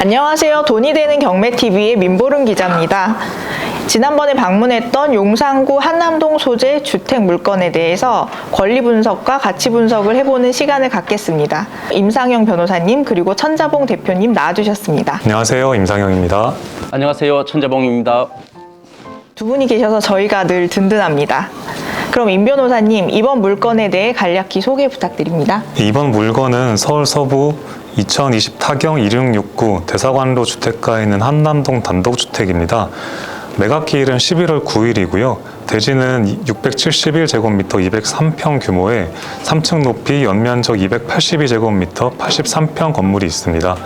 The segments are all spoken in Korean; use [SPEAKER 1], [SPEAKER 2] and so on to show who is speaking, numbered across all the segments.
[SPEAKER 1] 안녕하세요. 돈이 되는 경매TV의 민보름 기자입니다. 지난번에 방문했던 용산구 한남동 소재 주택 물건에 대해서 권리 분석과 가치 분석을 해보는 시간을 갖겠습니다. 임상영 변호사님 그리고 천자봉 대표님 나와주셨습니다.
[SPEAKER 2] 안녕하세요. 임상영입니다.
[SPEAKER 3] 안녕하세요. 천자봉입니다.
[SPEAKER 1] 두 분이 계셔서 저희가 늘 든든합니다. 그럼 임 변호사님 이번 물건에 대해 간략히 소개 부탁드립니다.
[SPEAKER 2] 이번 물건은 서울 서부 2020 타경 2669 대사관로 주택가에 있는 한남동 단독주택입니다. 매각기일은 11월 9일이고요. 대지는 671제곱미터 203평 규모의 3층 높이 연면적 282제곱미터 83평 건물이 있습니다.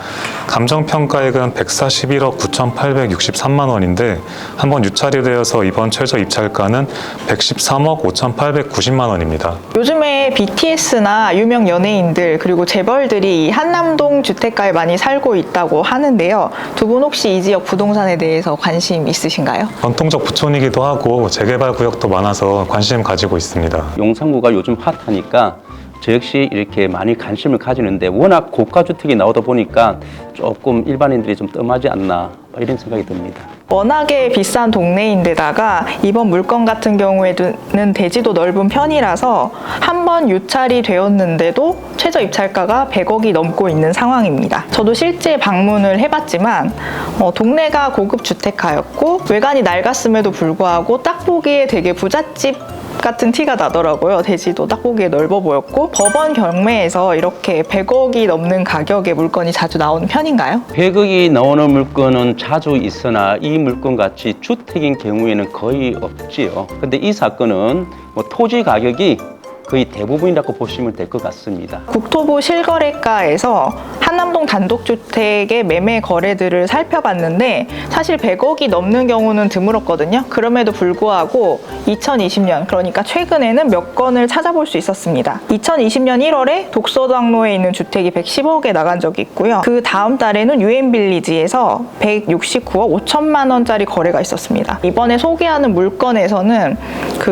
[SPEAKER 2] 감정평가액은 141억 9,863만 원인데 한번 유찰이 되어서 이번 최저 입찰가는 113억 5,890만 원입니다.
[SPEAKER 1] 요즘에 BTS나 유명 연예인들 그리고 재벌들이 이 한남동 주택가에 많이 살고 있다고 하는데요. 두 분 혹시 이 지역 부동산에 대해서 관심 있으신가요?
[SPEAKER 2] 전통적 부촌이기도 하고 재개발 구역도 많아서 관심 가지고 있습니다.
[SPEAKER 3] 용산구가 요즘 핫하니까 저 역시 이렇게 많이 관심을 가지는데 워낙 고가 주택이 나오다 보니까 조금 일반인들이 좀 뜸하지 않나 이런 생각이 듭니다.
[SPEAKER 1] 워낙에 비싼 동네인데다가 이번 물건 같은 경우에는 대지도 넓은 편이라서 한 번 유찰이 되었는데도 최저 입찰가가 100억이 넘고 있는 상황입니다. 저도 실제 방문을 해봤지만 어, 동네가 고급 주택가였고 외관이 낡았음에도 불구하고 딱 보기에 되게 부잣집 같은 티가 나더라고요. 대지도 딱 보기에 넓어 보였고 법원 경매에서 이렇게 100억이 넘는 가격의 물건이 자주 나오는 편인가요?
[SPEAKER 3] 100억이 나오는 물건은 자주 있으나 이 물건 같이 주택인 경우에는 거의 없지요. 근데 이 사건은 뭐 토지 가격이 거의 대부분이라고 보시면 될 것 같습니다.
[SPEAKER 1] 국토부 실거래가에서 한남동 단독주택의 매매 거래들을 살펴봤는데 사실 100억이 넘는 경우는 드물었거든요. 그럼에도 불구하고 2020년 그러니까 최근에는 몇 건을 찾아볼 수 있었습니다. 2020년 1월에 독서당로에 있는 주택이 110억에 나간 적이 있고요. 그 다음 달에는 유엔빌리지에서 169억 5천만 원짜리 거래가 있었습니다. 이번에 소개하는 물건에서는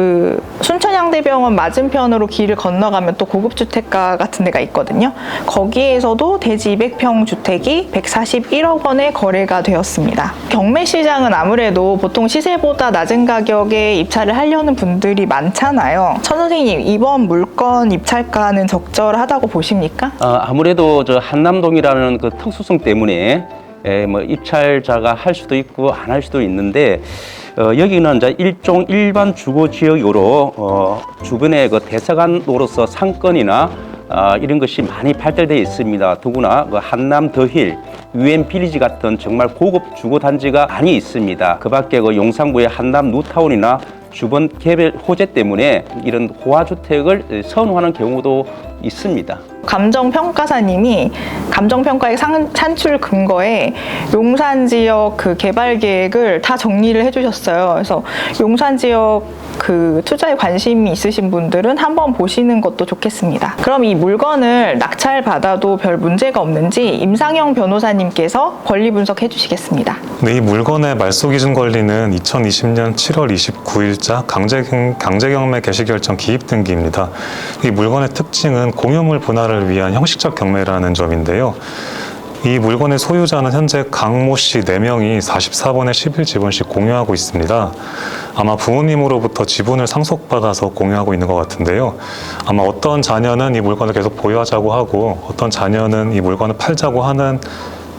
[SPEAKER 1] 그 순천향대병원 맞은편으로 길을 건너가면 또 고급 주택가 같은 데가 있거든요. 거기에서도 대지 200평 주택이 141억 원에 거래가 되었습니다. 경매 시장은 아무래도 보통 시세보다 낮은 가격에 입찰을 하려는 분들이 많잖아요. 천 선생님, 이번 물건 입찰가는 적절하다고 보십니까?
[SPEAKER 3] 어, 아무래도 저 한남동이라는 그 특수성 때문에 에, 뭐 입찰자가 할 수도 있고 안 할 수도 있는데 어, 여기는 이제 일종 일반 주거 지역으로 어, 주변에 그 대사관으로서 상권이나 아, 이런 것이 많이 발달되어 있습니다. 더구나 그 한남 더힐, 유엔 빌리지 같은 정말 고급 주거 단지가 많이 있습니다. 그밖에 그 용산구의 한남 누타운이나 주변 개별 호재 때문에 이런 호화 주택을 선호하는 경우도 있습니다.
[SPEAKER 1] 감정평가사님이 감정평가의 상- 산출 근거에 용산 지역 그 개발 계획을 다 정리를 해주셨어요. 그래서 용산 지역 그 투자에 관심이 있으신 분들은 한번 보시는 것도 좋겠습니다. 그럼 이 물건을 낙찰 받아도 별 문제가 없는지 임상영 변호사님께서 권리 분석해 주시겠습니다.
[SPEAKER 2] 네, 이 물건의 말소 기준 권리는 2020년 7월 29일자 강제, 강제경매 개시 결정 기입 등기입니다. 이 물건의 특징은 공유물 분할을 위한 형식적 경매라는 점인데요. 이 물건의 소유자는 현재 강모 씨 4명이 44번의 11지분씩 공유하고 있습니다. 아마 부모님으로부터 지분을 상속받아서 공유하고 있는 것 같은데요. 아마 어떤 자녀는 이 물건을 계속 보유하자고 하고 어떤 자녀는 이 물건을 팔자고 하는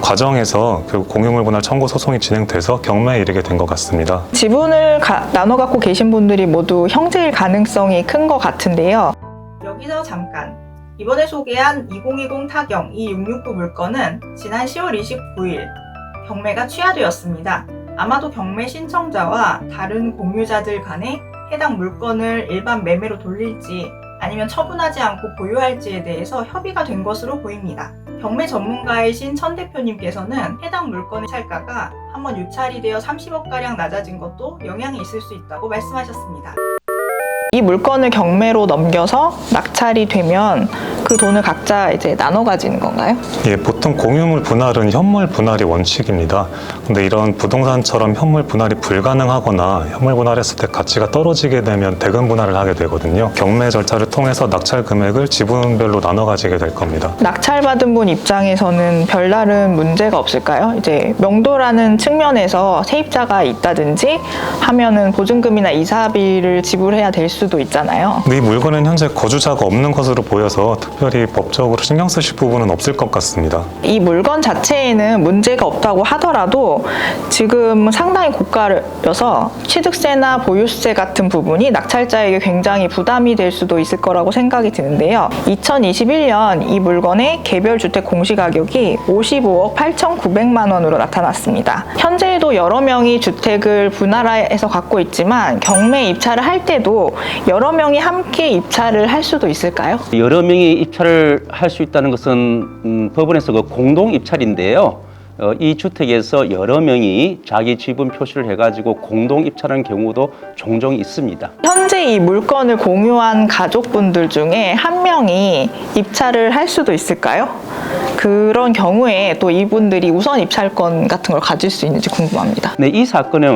[SPEAKER 2] 과정에서 결국 공유물 분할 청구 소송이 진행돼서 경매에 이르게 된 것 같습니다.
[SPEAKER 1] 지분을 가- 나눠 갖고 계신 분들이 모두 형제일 가능성이 큰 것 같은데요. 여기서 잠깐. 이번에 소개한 2020 타경 이669 물건은 지난 10월 29일 경매가 취하되었습니다. 아마도 경매 신청자와 다른 공유자들 간에 해당 물건을 일반 매매로 돌릴지 아니면 처분하지 않고 보유할지에 대해서 협의가 된 것으로 보입니다. 경매 전문가이신 천 대표님께서는 해당 물건의 찰가가 한번 유찰이 되어 30억가량 낮아진 것도 영향이 있을 수 있다고 말씀하셨습니다. 이 물건을 경매로 넘겨서 낙찰이 되면 그 돈을 각자 이제 나눠 가지는 건가요?
[SPEAKER 2] 예, 보통 공유물 분할은 현물 분할이 원칙입니다. 근데 이런 부동산처럼 현물 분할이 불가능하거나 현물 분할했을 때 가치가 떨어지게 되면 대금 분할을 하게 되거든요. 경매 절차를 통해서 낙찰 금액을 지분별로 나눠 가지게 될 겁니다.
[SPEAKER 1] 낙찰받은 분 입장에서는 별다른 문제가 없을까요? 이제 명도라는 측면에서 세입자가 있다든지 하면은 보증금이나 이사비를 지불해야 될수 도 있잖아요.
[SPEAKER 2] 이 물건은 현재 거주자가 없는 것으로 보여서 특별히 법적으로 신경 쓰실 부분은 없을 것 같습니다.
[SPEAKER 1] 이 물건 자체에는 문제가 없다고 하더라도 지금 상당히 고가여서 취득세나 보유세 같은 부분이 낙찰자에게 굉장히 부담이 될 수도 있을 거라고 생각이 드는데요. 2021년 이 물건의 개별 주택 공시 가격이 55억 8,900만 원으로 나타났습니다. 현재에도 여러 명이 주택을 분할해서 갖고 있지만 경매 입찰을 할 때도 여러 명이 함께 입찰을 할 수도 있을까요?
[SPEAKER 3] 여러 명이 입찰을 할 수 있다는 것은 음, 법원에서 그 공동 입찰인데요. 어, 이 주택에서 여러 명이 자기 지분 표시를 해가지고 공동 입찰하는 경우도 종종 있습니다.
[SPEAKER 1] 현재 이 물건을 공유한 가족분들 중에 한 명이 입찰을 할 수도 있을까요? 그런 경우에 또 이분들이 우선 입찰권 같은 걸 가질 수 있는지 궁금합니다.
[SPEAKER 3] 네, 이 사건은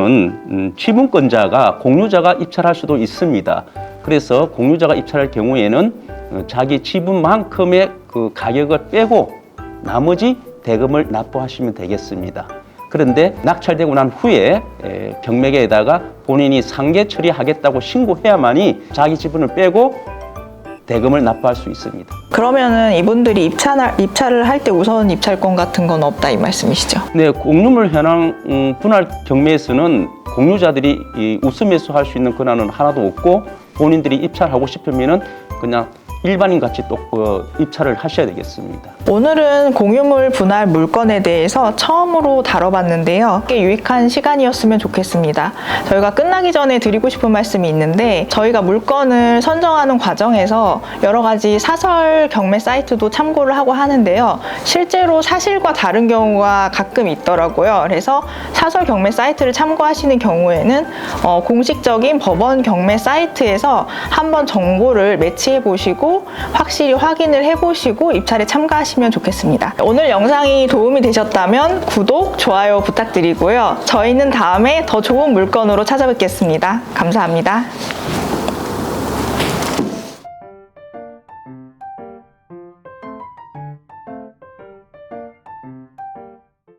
[SPEAKER 3] 음, 지분권자가 공유자가 입찰할 수도 있습니다. 그래서 공유자가 입찰할 경우에는 어, 자기 지분만큼의 그 가격을 빼고 나머지 대금을 납부하시면 되겠습니다. 그런데 낙찰되고 난 후에 에, 경매계에다가 본인이 상계 처리하겠다고 신고해야만이 자기 지분을 빼고 대금을 납부할 수 있습니다.
[SPEAKER 1] 그러면은 이분들이 입찰, 입찰을 할 때 우선 입찰권 같은 건 없다 이 말씀이시죠?
[SPEAKER 3] 네, 공유물 현황 음, 분할 경매에서는 공유자들이 이 우수 매수할 수 있는 권한은 하나도 없고 본인들이 입찰하고 싶으면은 그냥 일반인 같이 또 어, 입찰을 하셔야 되겠습니다.
[SPEAKER 1] 오늘은 공유물 분할 물건에 대해서 처음으로 다뤄봤는데요. 꽤 유익한 시간이었으면 좋겠습니다. 저희가 끝나기 전에 드리고 싶은 말씀이 있는데 저희가 물건을 선정하는 과정에서 여러 가지 사설 경매 사이트도 참고를 하고 하는데요. 실제로 사실과 다른 경우가 가끔 있더라고요. 그래서 사설 경매 사이트를 참고하시는 경우에는 어, 공식적인 법원 경매 사이트에서 한번 정보를 매치해 보시고 확실히 확인을 해 보시고 입찰에 참가하시면 좋겠습니다. 오늘 영상이 도움이 되셨다면 구독, 좋아요 부탁드리고요. 저희는 다음에 더 좋은 물건으로 찾아뵙겠습니다. 감사합니다.